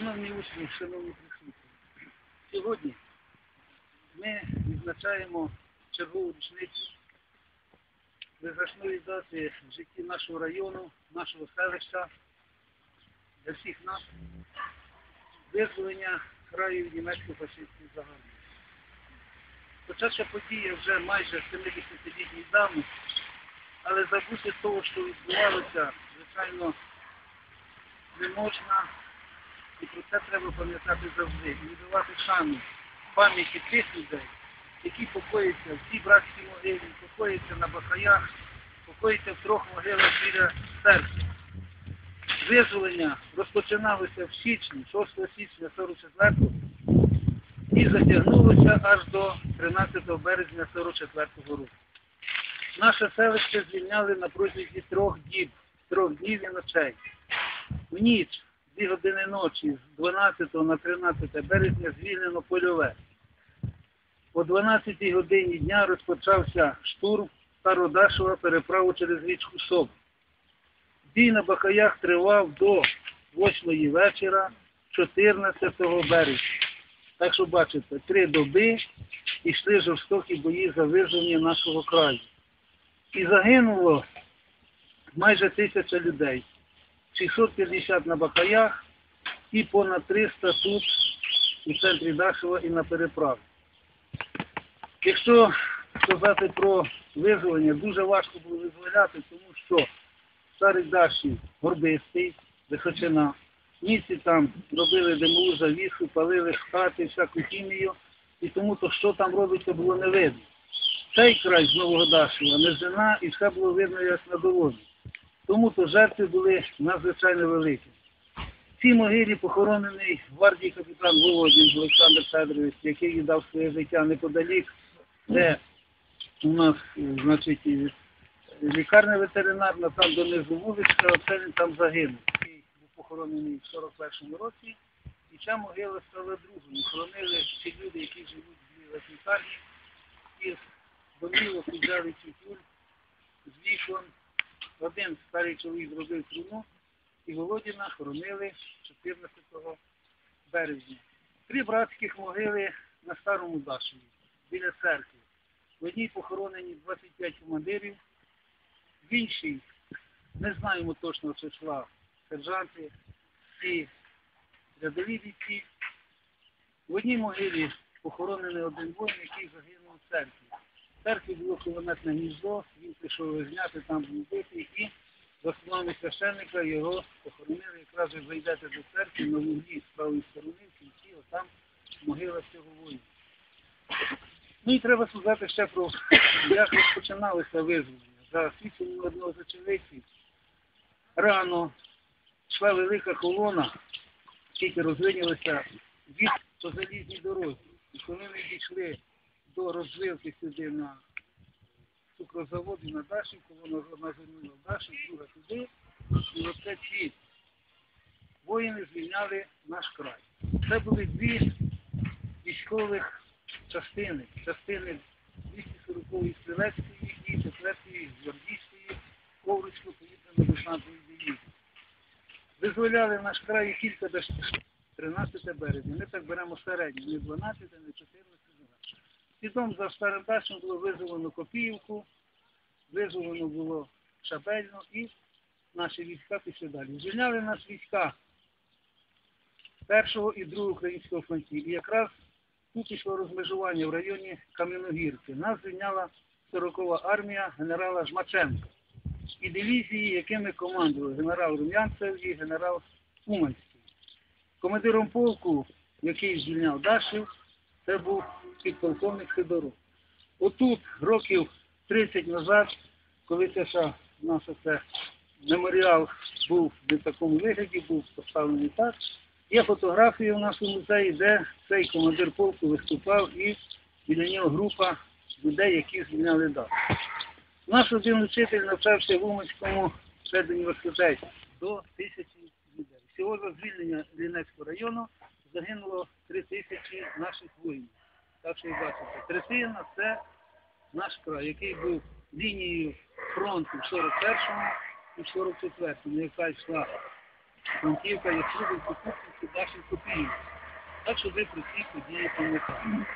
Шановні учні, шановні присутні, сьогодні ми відзначаємо чергову річницю визначної дати в житті нашого району, нашого селища, для всіх нас, визволення краю від німецько-фашистської загарбниці. Хоча ця подія вже майже 70-літній давності, але забути того, що відбувалося, звичайно, не можна, і про це треба пам'ятати завжди. І віддавати шану пам'яті тих людей, які покоїться в цій братській могилі, покоїться на бахаях, покоїться в трьох могилах біля церкви. Визволення розпочиналося в січні, 6 січня 44-го і затягнулося аж до 13 березня 44-го року. Наше селище звільняли на протязі трьох діб, трьох днів і ночей. В ніч, дві години ночі, з 12 на 13 березня звільнено польове. О 12 годині дня розпочався штурм Стародашова переправу через річку Соб. Бій на Бакаях тривав до 8 вечора 14 березня. Так що бачите, три доби йшли жорстокі бої за визволення нашого краю. І загинуло майже тисяча людей. 650 на Бакаях і понад 300 тут у центрі Дашева і на переправі. Якщо сказати про визволення, дуже важко було визволяти, тому що старий Даші горбистий, височина. Німці там робили димову завісу, палили хати, всяку хімію, і тому то, що там робиться, було не видно. Цей край з Нового Дашева, низина, і все було видно як на долоні. Тому то жертви були надзвичайно великі. В цій могилі похоронений гвардії капітан Володін Олександр Федорович, який віддав своє життя неподалік, де у нас, е, значить, лікарня ветеринарна, там донизу вуличка, оце він там загинув. Який був похоронений в 41-му році, і ця могила стала другою. Хоронили ті люди, які живуть в лікарні, із домівок взяли тютюль з вікон. Один старий чоловік зробив труну, і Володіна хоронили 14 березня. Три братських могили на Старому Дашеві, біля церкви. В одній похоронені 25 командирів, в іншій не знаємо точного числа сержанти і рядові бійці. В одній могилі похоронений один воїн, який загинув у церкві. В церкві було кулеметне гніздо, пішов зняти, там був і за словами священника його похоронили. Якраз ви зайдете до церкви на вуглі з правої сторони, в кінці, отам могила цього воїна. Ну і треба сказати ще про як розпочиналося визволення. За свідченням одного з очевидців, рано йшла велика колона, тільки розвинялася від по залізній дорозі. І коли ми дійшли до розвилки сюди на цукрозавод і на Дашівку, вона одна звернула в Дашів, друга туди. І оце ці воїни звільняли наш край. Це були дві військових частини. Частини 240-ї стрілецької і 4-ї гвардійської Коврицької повітряно-десантної дивізії. Визволяли наш край кілька дощів. 13 березня. Ми так беремо середню, не 12, не 14 Слідом за старим дачем було визволено Копіївку, визволено було Шабельно і наші війська пішли далі. Звільняли нас війська першого і другого українського фронтів. І якраз тут пішло розмежування в районі Кам'яногірки. Нас звільняла 40-ва армія генерала Жмаченка і дивізії, якими командували генерал Рум'янцев і генерал Уманський. Командиром полку, який звільняв Дашів, це був підполковник Сидоров. Отут, років 30 назад, коли це ще наша це меморіал був в такому вигляді, був поставлений так, є фотографії у нас у музеї, де цей командир полку виступав і біля нього група людей, які звільняли Дашів. Наш один учитель навчався в Уманському педуніверситеті до тисячі людей. Всього за звільнення Лінецького району загинуло три тисячі наших воїнів. Так що ви бачите, третина це наш край, який був лінією фронту в 41-му і в 44-му, яка йшла Франківка, Яструбин, Покупівці, Дашин, Копіїв. Так що ви про ці події пам'ятаєте.